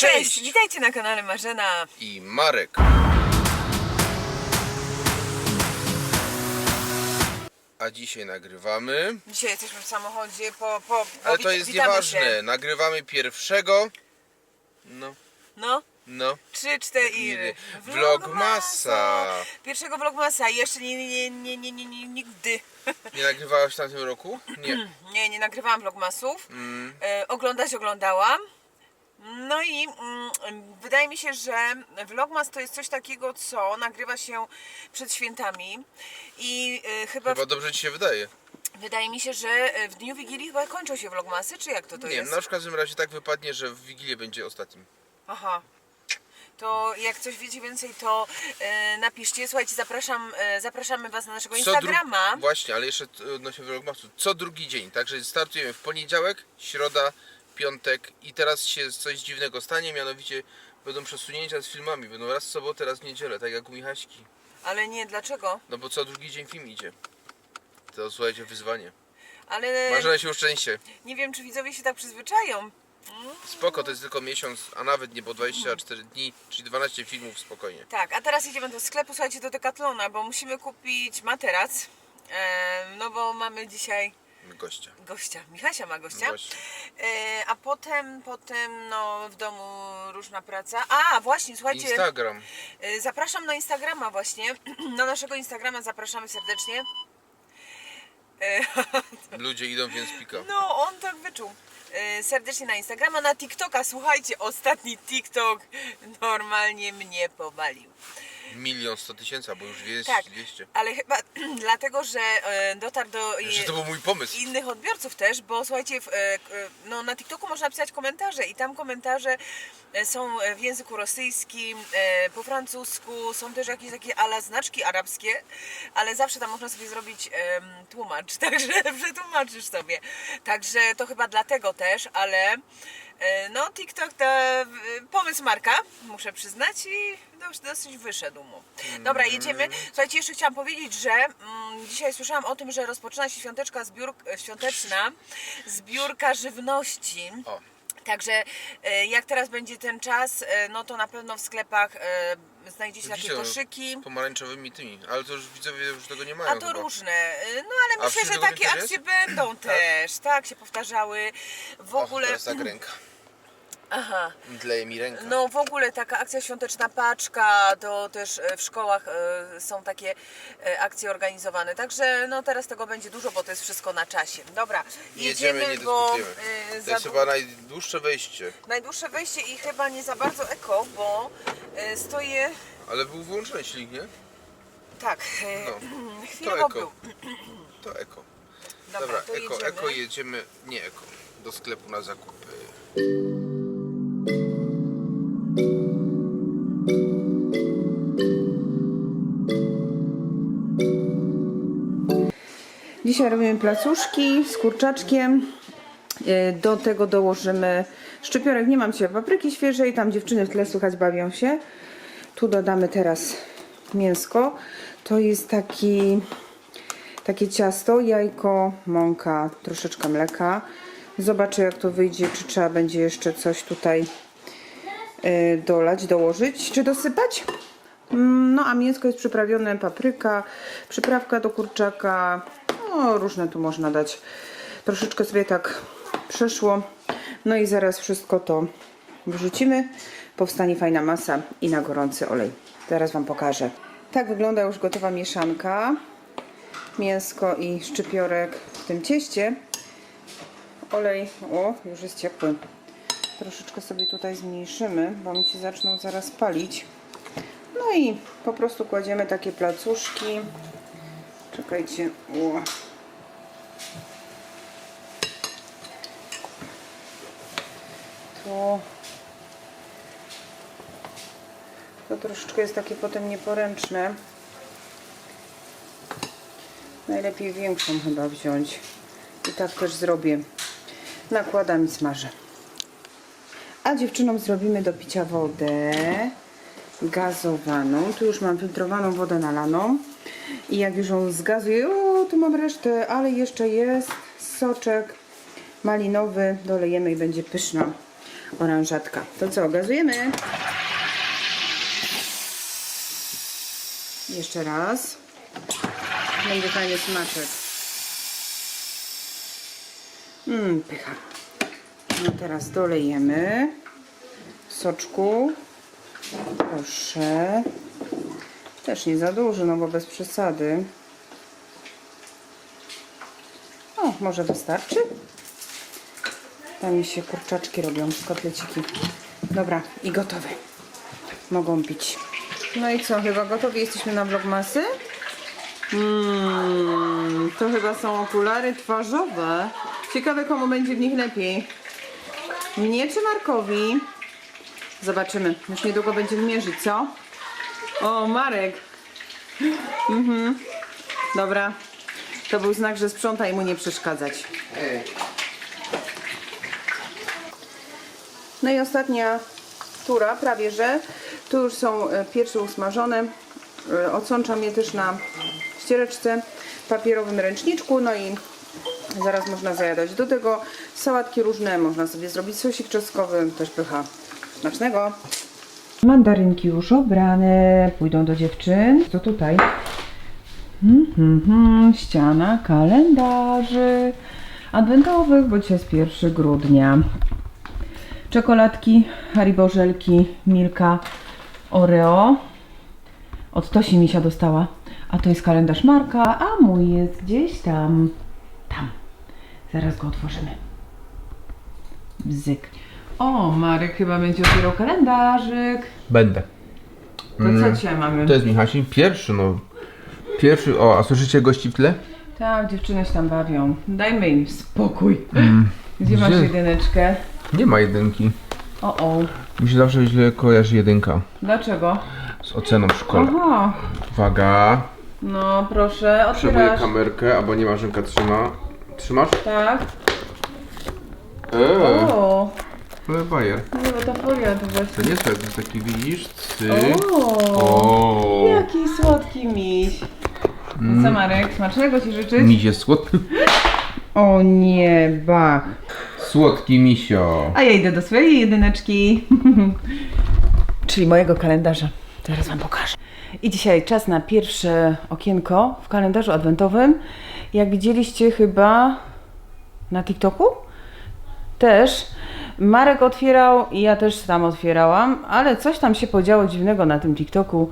Cześć! Witajcie na kanale Marzena. i Marek. A dzisiaj nagrywamy, Dzisiaj jesteśmy w samochodzie po... po ale po to wit- jest witamy nieważne. się. Nagrywamy pierwszego, no, No, no, trzy, cztery. Vlogmasa. Pierwszego vlogmasa. Jeszcze nie, nie, nie, nie, nie, nie, nigdy. Nie nagrywałaś w tamtym roku? Nie. Nie, nie nagrywałam vlogmasów. Mm, E, oglądać oglądałam. No i mm, wydaje mi się, że vlogmas to jest coś takiego, co nagrywa się przed świętami. I e, chyba, chyba dobrze ci się wydaje. wydaje mi się, że w dniu Wigilii chyba kończą się vlogmasy, czy jak to to Nie, jest? no w każdym razie tak wypadnie, że w Wigilię będzie ostatnim. Aha. To jak coś wiecie więcej, to e, napiszcie. Słuchajcie, zapraszam, e, zapraszamy Was na naszego Instagrama. Właśnie, ale jeszcze t- odnośnie vlogmasu. Co drugi dzień, także startujemy w poniedziałek, środa, piątek i teraz się coś dziwnego stanie, mianowicie będą przesunięcia z filmami. Będą raz w sobotę, raz w niedzielę, tak jak u Michaśki. Ale nie, dlaczego? No bo co drugi dzień film idzie. To słuchajcie, wyzwanie. Ale Marzena się uszczęście. nie wiem, czy widzowie się tak przyzwyczają. Spoko, to jest tylko miesiąc, a nawet nie, bo 24 dni, czyli 12 filmów spokojnie. Tak, a teraz idziemy do sklepu, słuchajcie, do Decathlona, bo musimy kupić materac. No bo mamy dzisiaj Gościa. gościa. Michasia ma gościa. Właśnie. E, a potem, potem, no w domu różna praca. A, właśnie, słuchajcie. Instagram. E, Zapraszam na Instagrama właśnie. Na naszego Instagrama zapraszamy serdecznie. E, Ludzie idą, więc pika. No, on tak wyczuł. E, Serdecznie na Instagrama, na TikToka. Słuchajcie, ostatni TikTok normalnie mnie powalił. Milion sto tysięcy, albo już 200. Tak, 200. ale chyba dlatego, że e, dotarł do Że to był mój pomysł. innych odbiorców też, bo słuchajcie, e, no, na TikToku można pisać komentarze i tam komentarze e, są w języku rosyjskim, po francusku, są też jakieś takie ala znaczki arabskie, ale zawsze tam można sobie zrobić tłumacz, także przetłumaczysz sobie. Także to chyba dlatego też, ale no TikTok to e, pomysł Marka, muszę przyznać i dos- dosyć wyszedł mu. Dobra, jedziemy. Słuchajcie, jeszcze chciałam powiedzieć, że mm, dzisiaj słyszałam o tym, że rozpoczyna się świąteczka zbiór, e, świąteczna zbiórka żywności. O, Także e, jak teraz będzie ten czas, e, no to na pewno w sklepach e, znajdziecie takie widzicie, no, koszyki. Z pomarańczowymi tymi, ale to już widzowie już tego nie mają A to chyba. różne. E, No ale A myślę, że takie akcje będą też. Tak, się powtarzały. W Och, ogóle. teraz tak ręka. Aha. Dleje mi ręka. No w ogóle taka akcja świąteczna paczka, to też e, w szkołach e, są takie e, akcje organizowane. Także no teraz tego będzie dużo, bo to jest wszystko na czasie. Dobra, jedziemy, Jedziemy, nie bo dyskutujemy. e, To za jest dłu- chyba najdłuższe wejście. najdłuższe wejście i chyba nie za bardzo eko, bo stoję Ale był wyłączony silnik, nie? tak, e, No. chwilowo To był. eko. To eko. Dobra, Dobra, to eko, jedziemy. eko jedziemy. Nie eko. Do sklepu na zakupy. Dzisiaj robimy placuszki z kurczaczkiem. E, Do tego dołożymy szczypiorek. Nie mam dzisiaj papryki świeżej. Tam dziewczyny w tle słychać bawią się. Tu dodamy teraz mięsko. To jest taki, takie ciasto, jajko, mąka, troszeczkę mleka. Zobaczę jak to wyjdzie, czy trzeba będzie jeszcze coś tutaj e, dolać, dołożyć, czy dosypać. Mm, No a mięsko jest przyprawione, papryka, przyprawka do kurczaka, no różne tu można dać. Troszeczkę sobie tak przeszło. No i zaraz wszystko to wrzucimy. Powstanie fajna masa i na gorący olej. Zaraz Wam pokażę. Tak wygląda już gotowa mieszanka. Mięsko i szczypiorek w tym cieście. Olej, o, już jest ciepły. Troszeczkę sobie tutaj zmniejszymy, bo mi się zaczną zaraz palić. No i po prostu kładziemy takie placuszki. Czekajcie. O. To, to troszeczkę jest takie potem nieporęczne. Najlepiej większą chyba wziąć. I tak też zrobię. Nakładam i smażę. A dziewczynom zrobimy do picia wodę gazowaną. Tu już mam filtrowaną wodę nalaną. I jak już ją zgazuję, o, tu mam resztę, ale jeszcze jest soczek malinowy. Dolejemy i będzie pyszna. Oranżatka. To co, gazujemy? Jeszcze raz. Będzie fajny smaczek. Mmm, pycha. No teraz dolejemy soczku. Proszę. Też nie za dużo, no bo bez przesady. O, może wystarczy? Tam mi się kurczaczki robią, kotleciki. Dobra, i gotowe. Mogą pić. No i co, chyba gotowi jesteśmy na vlogmasy? Mm, to chyba są okulary twarzowe. Ciekawe komu będzie w nich lepiej. Mnie czy Markowi? Zobaczymy. Już niedługo będziemy mierzyć, co? O, Marek. Mhm. Dobra. To był znak, że sprząta i mu nie przeszkadzać. No i ostatnia tura, prawie że. Tu już są e, pieczy usmażone. E, Odsączam je też na ściereczce, papierowym ręczniczku. No i zaraz można zajadać. Do tego sałatki różne. Można sobie zrobić sosik czosnkowy. Też pycha. Smacznego. Mandarynki już obrane. Pójdą do dziewczyn. Co tutaj? Mhm, mhm, ściana kalendarzy adwentowych, bo dzisiaj jest 1 grudnia. Czekoladki, Haribo żelki, Milka, Oreo. Od Tosi Misia dostała. A to jest kalendarz Marka, a mój jest gdzieś tam. Tam. Zaraz go otworzymy. Bzyk. O, Marek chyba będzie otwierał kalendarzyk. Będę. To co dzisiaj mamy? To jest Michasi. Pierwszy, no. Pierwszy, o, a słyszycie gości w tle? Tak, dziewczyny się tam bawią. Dajmy im spokój. Gdzie masz Gdzie? jedyneczkę? Nie ma jedynki. O, o. Mi się zawsze źle kojarzy jedynka Dlaczego? z oceną w szkole. Aha. Uwaga. No proszę, Potrzebuję otwierasz. kamerkę, albo nie Marzenka trzyma. Trzymasz? Tak. Eee, O, ale bajer. nie, bo ta folia to To właśnie. nie jest jest taki, widzisz? Cyk. O, O. jaki słodki miś. Co Marek, smacznego Ci życzyć? Miś jest słodki. O nie, bach. Słodki misio. A ja idę do swojej jedyneczki. Czyli mojego kalendarza. Teraz Wam pokażę. I dzisiaj czas na pierwsze okienko w kalendarzu adwentowym. Jak widzieliście chyba na TikToku? Też. Marek otwierał i ja też tam otwierałam, ale coś tam się podziało dziwnego na tym TikToku.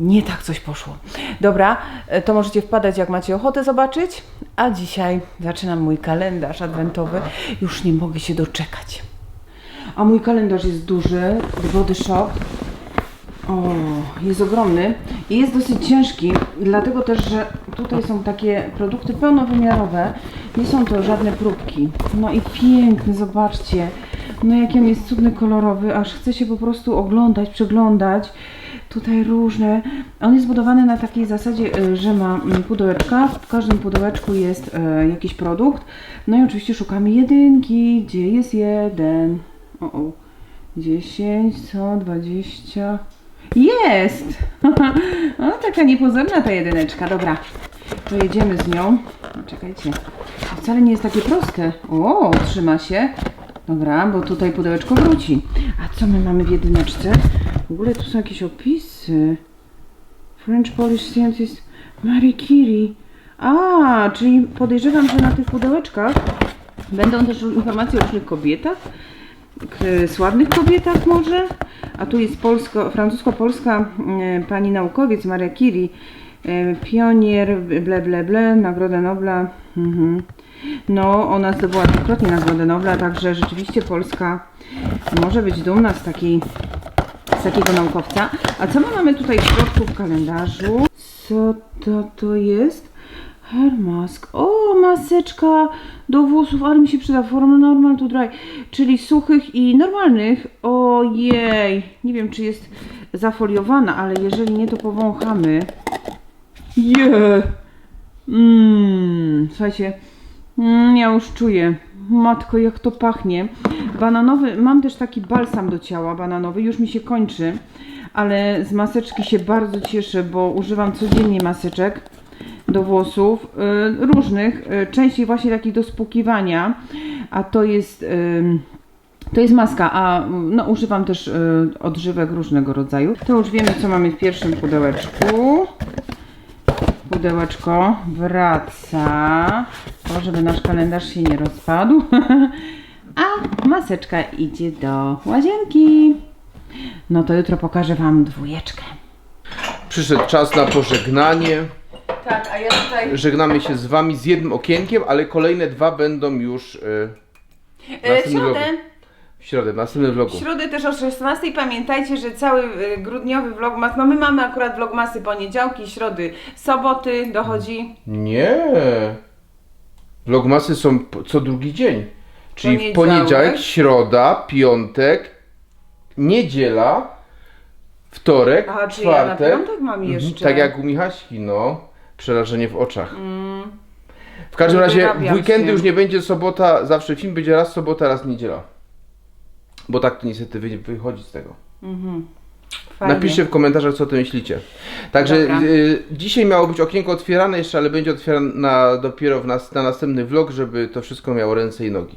Nie tak coś poszło. Dobra, e, to możecie wpadać jak macie ochotę zobaczyć. A dzisiaj zaczynam mój kalendarz adwentowy. Już nie mogę się doczekać. A mój kalendarz jest duży, The Body Shop. O, jest ogromny i jest dosyć ciężki, dlatego też, że tutaj są takie produkty pełnowymiarowe, nie są to żadne próbki. No i piękny, zobaczcie. No jaki on jest cudny, kolorowy, aż chce się po prostu oglądać, przeglądać. Tutaj różne. On jest zbudowany na takiej zasadzie, y, że ma mm, pudełeczka. W każdym pudełeczku jest e, jakiś produkt. No i oczywiście szukamy jedynki. Gdzie jest jeden? O, o. 10, co? 20. Jest! No taka niepozorna ta jedyneczka. Dobra, to jedziemy z nią. Czekajcie. To wcale nie jest takie proste. O, trzyma się. Dobra, bo tutaj pudełeczko wróci. A co my mamy w jedyneczce? W ogóle tu są jakieś opisy. French Polish Scientist Marie Curie. A, czyli podejrzewam, że na tych pudełeczkach będą też informacje o różnych kobietach, sławnych kobietach może. A tu jest polsko, francusko-polska e, pani naukowiec Maria Curie, e, pionier, ble, ble, ble, Nagrodę Nobla. Mhm. No, ona zdobyła dwukrotnie Nagrodę Nobla, także rzeczywiście Polska może być dumna z takiej takiego naukowca. A co my mamy tutaj w środku w kalendarzu? Co to to jest? Hair mask. O, maseczka do włosów, ale mi się przyda. Forma normal to dry, czyli suchych i normalnych. Ojej, nie wiem czy jest zafoliowana, ale jeżeli nie, to powąchamy. Je. Mmm, słuchajcie, mm, ja już czuję. Matko, jak to pachnie. Bananowy, mam też taki balsam do ciała bananowy, już mi się kończy, ale z maseczki się bardzo cieszę, bo używam codziennie maseczek do włosów, y, różnych, y, częściej właśnie takich do spłukiwania, a to jest y, To jest maska, a no, używam też y, odżywek różnego rodzaju. To już wiemy, co mamy w pierwszym pudełeczku. Pudełeczko wraca, o, żeby nasz kalendarz się nie rozpadł. A maseczka idzie do łazienki. No to jutro pokażę Wam dwójeczkę. Przyszedł czas na pożegnanie. Tak, a ja tutaj... Żegnamy się z Wami z jednym okienkiem, ale kolejne dwa będą już y, E, środę, vlogu. W środę, w następnym w vlogu. środę też o 16. Pamiętajcie, że cały y, grudniowy vlogmas, no my mamy akurat vlogmasy poniedziałki, środy, soboty dochodzi. Nie. Vlogmasy są co drugi dzień. Czyli w Poniedziałek. poniedziałek, środa, piątek, niedziela, wtorek, Aha, czyli ja na czwartek. piątek mam Mhm, jeszcze. Tak jak u Michaśki, no. Przerażenie w oczach. W każdym razie w weekendy się. już nie będzie sobota, zawsze film będzie raz sobota, raz niedziela. Bo tak to niestety wy- wychodzi z tego. Fajnie. Napiszcie w komentarzach, co o tym myślicie. Także y, dzisiaj miało być okienko otwierane jeszcze, ale będzie otwierane dopiero w nas, na następny vlog, żeby to wszystko miało ręce i nogi.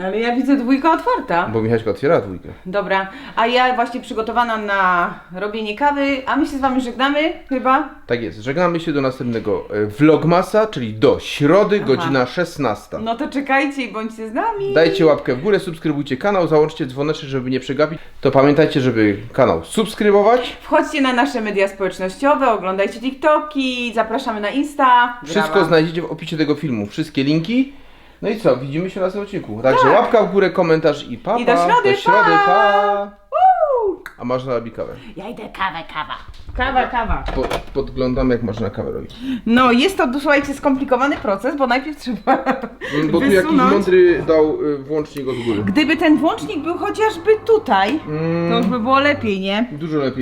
Ale ja widzę dwójka otwarta. Bo Michaśka otwiera dwójkę. Dobra, a ja właśnie przygotowana na robienie kawy, a my się z Wami żegnamy chyba. Tak jest. Żegnamy się do następnego e, vlogmasa, czyli do środy, Aha. godzina 16. No to czekajcie i bądźcie z nami. Dajcie łapkę w górę, subskrybujcie kanał, załączcie dzwoneczek, żeby nie przegapić. To pamiętajcie, żeby kanał subskrybować. Wchodźcie na nasze media społecznościowe, oglądajcie TikToki, zapraszamy na Insta. Wszystko Brawa. znajdziecie w opisie tego filmu, wszystkie linki. No i co, widzimy się na następnym odcinku. Także Tak. łapka w górę, komentarz i pa, I do pa. środy, do środy pa. pa. Uuu. A można robić kawę. Ja idę kawę, kawa. Kawa, kawa. Po, podglądamy jak można kawę robić. No jest to, słuchajcie, skomplikowany proces, bo najpierw trzeba Mm, Bo tu jakiś wysunąć. mądry dał y, włącznik od góry. Gdyby ten włącznik był chociażby tutaj, to już by było lepiej, nie? Dużo lepiej.